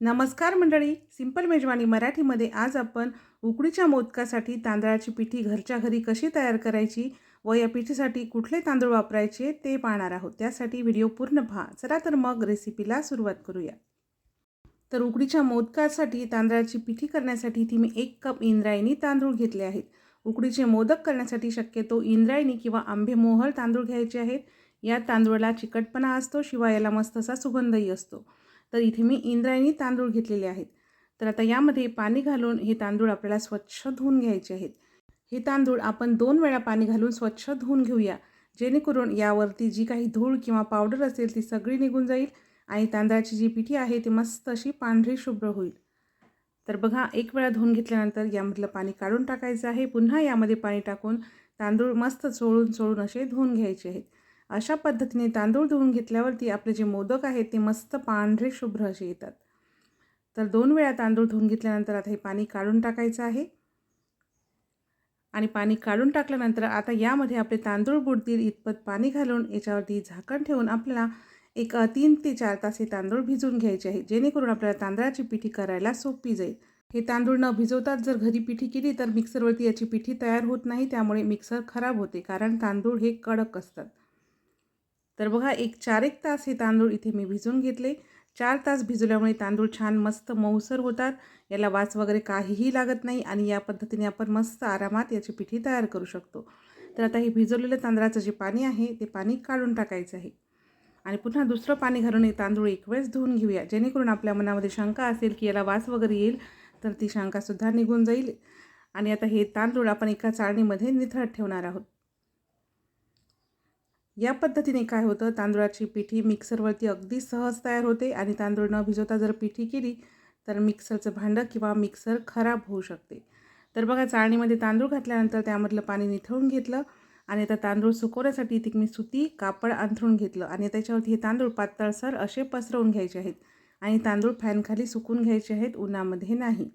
नमस्कार मंडळी सिंपल मेजवानी मराठीमध्ये आज आपण उकडीच्या मोदकासाठी तांदळाची पिठी घरच्या घरी कशी तयार करायची व या पिठीसाठी कुठले तांदूळ वापरायचे ते पाहणार आहोत. त्यासाठी व्हिडिओ पूर्ण पहा. चला तर मग रेसिपीला सुरुवात करूया. तर उकडीच्या मोदकासाठी तांदळाची पिठी करण्यासाठी इथे मी एक कप इंद्रायणी तांदूळ घेतले आहेत. उकडीचे मोदक करण्यासाठी शक्यतो इंद्रायणी किंवा आंबेमोहर तांदूळ घ्यायचे आहेत. या तांदूळाला चिकटपणा असतो शिवाय याला मस्त असा सुगंधही असतो. तर इथे मी इंद्रायणी तांदूळ घेतलेले आहेत. तर आता यामध्ये पाणी घालून हे तांदूळ आपल्याला स्वच्छ धुवून घ्यायचे आहेत. हे तांदूळ आपण दोन वेळा पाणी घालून स्वच्छ धुवून घेऊया. जेणेकरून यावरती जी काही धूळ किंवा पावडर असेल ती सगळी निघून जाईल आणि तांदळाची जी पिठी आहे ती मस्त अशी पांढरी शुभ्र होईल. तर बघा एक वेळा धुवून घेतल्यानंतर यामधलं पाणी काढून टाकायचं आहे. पुन्हा यामध्ये पाणी टाकून तांदूळ मस्त चोळून चोळून असे धुवून घ्यायचे आहेत. अशा पद्धतीने तांदूळ धुवून घेतल्यावरती आपले जे मोदक आहेत ते मस्त पांढरे शुभ्र असे येतात. तर दोन वेळा तांदूळ धुवून घेतल्यानंतर आता हे पाणी काढून टाकायचं आहे. आणि पाणी काढून टाकल्यानंतर आता यामध्ये आपले तांदूळ बुडतील इतपत पाणी घालून याच्यावरती झाकण ठेवून आपल्याला एक तीन ते चार तास हे तांदूळ भिजवून घ्यायचे आहे. जेणेकरून आपल्याला तांदळाची पिठी करायला सोपी जाईल. हे तांदूळ न भिजवतात जर घरी पिठी केली तर मिक्सरवरती याची पिठी तयार होत नाही त्यामुळे मिक्सर खराब होते. कारण तांदूळ हे कडक असतात. तर बघा एक चार एक तास हे तांदूळ इथे मी भिजवून घेतले. चार तास भिजवल्यामुळे तांदूळ छान मस्त मऊसर होतात. याला वास वगैरे काहीही लागत नाही आणि या पद्धतीने आपण मस्त आरामात याची पिठी तयार करू शकतो. तर आता हे भिजवलेलं तांदळाचं जे पाणी आहे ते पाणी काढून टाकायचं आहे. आणि पुन्हा दुसरं पाणी घालून हे तांदूळ एक वेळेस धुवून घेऊया. जेणेकरून आपल्या मनामध्ये शंका असेल की याला वास वगैरे येईल तर ती शंकासुद्धा निघून जाईल. आणि आता हे तांदूळ आपण एका चाळणीमध्ये निथळत ठेवणार आहोत. या पद्धतीने काय होतं? तांदूळाची पिठी मिक्सरवरती अगदी सहज तयार होते आणि तांदूळ न भिजवता जर पिठी केली तर मिक्सरचं भांडं किंवा मिक्सर खराब होऊ शकते. तर बघा चाळणीमध्ये तांदूळ घातल्यानंतर त्यामधलं पाणी निथळून घेतलं आणि आता तांदूळ सुकवण्यासाठी इथे मी सुती कापड अंथरून घेतलं आणि त्याच्यावरती हे तांदूळ पातळसर असे पसरवून घ्यायचे आहेत आणि तांदूळ फॅनखाली सुकून घ्यायचे आहेत उन्हामध्ये नाही.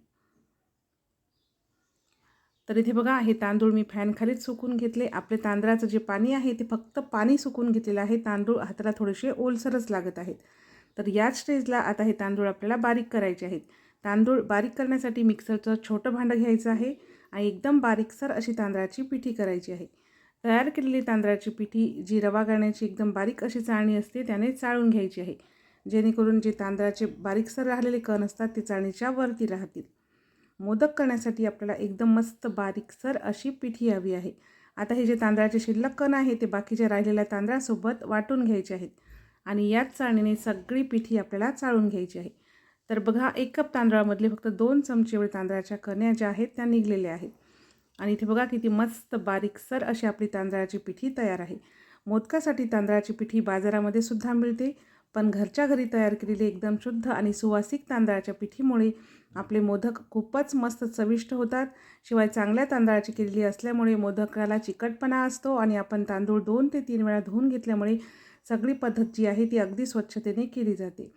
तर इथे बघा हे तांदूळ मी फॅनखालीच सुकून घेतले. आपले तांदळाचं जे पाणी आहे ते फक्त पाणी सुकून घेतलेलं आहे. तांदूळ हाताला थोडेसे ओलसरच लागत आहेत. तर याच स्टेजला आता हे तांदूळ आपल्याला बारीक करायचे आहेत. तांदूळ बारीक करण्यासाठी मिक्सरचं छोटं भांडं घ्यायचं आहे आणि एकदम बारीकसर अशी तांदळाची पिठी करायची आहे. तयार केलेली तांदळाची पिठी जी रवा गाळण्याची एकदम बारीक अशी चाळणी असते त्याने चाळून घ्यायची आहे. जेणेकरून जे तांदळाचे बारीकसर राहिलेले कण असतात ते चाळणीच्या वरती राहतील. मोदक करण्यासाठी आपल्याला एकदम मस्त बारीकसर अशी पिठी हवी आहे. आता हे जे तांदळाचे शिल्लक कण आहे ते बाकीच्या राहिलेल्या तांदळासोबत वाटून घ्यायचे आहेत. आणि याच चाळणीने सगळी पिठी आपल्याला चाळून घ्यायची आहे. तर बघा एक कप तांदळामधले फक्त दोन चमचे एवढे तांदळाच्या कण्या ज्या आहेत त्या निघलेल्या आहेत. आणि इथे बघा किती मस्त बारीकसर अशी आपली तांदळाची पिठी तयार आहे. मोदकासाठी तांदळाची पिठी बाजारामध्ये सुद्धा मिळते. पण घरच्या घरी तयार केलेले एकदम शुद्ध आणि सुवासिक तांदळाच्या पिठीमुळे आपले मोदक खूपच मस्त चविष्ट होतात. शिवाय चांगल्या तांदळाची केलेली असल्यामुळे मोदकाला चिकटपणा असतो आणि आपण तांदूळ दोन ते तीन वेळा धुवून घेतल्यामुळे सगळी पद्धत जी आहे ती अगदी स्वच्छतेने केली जाते.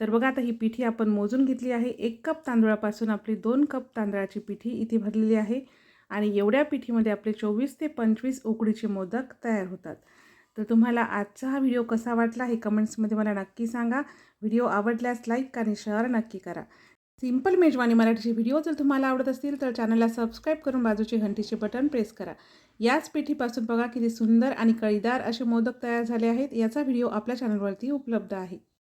तर बघा आता ही पिठी आपण मोजून घेतली आहे. एक कप तांदूळापासून आपली दोन कप तांदळाची पिठी इथे भरलेली आहे आणि एवढ्या पिठीमध्ये आपले चोवीस ते पंचवीस उकडीचे मोदक तयार होतात. तर तुम्हाला आजचा हा व्हिडिओ कसा वाटला हे कमेंट्समध्ये मला नक्की सांगा. व्हिडिओ आवडल्यास लाईक आणि शेअर नक्की करा. सिंपल मेजवानी मराठीचे व्हिडिओ जर तुम्हाला आवडत असतील तर चॅनलला सबस्क्राईब करून बाजूचे घंटीचे बटन प्रेस करा. याच पिठीपासून बघा किती सुंदर आणि कळीदार असे मोदक तयार झाले आहेत. याचा व्हिडिओ आपल्या चॅनलवरती उपलब्ध आहे.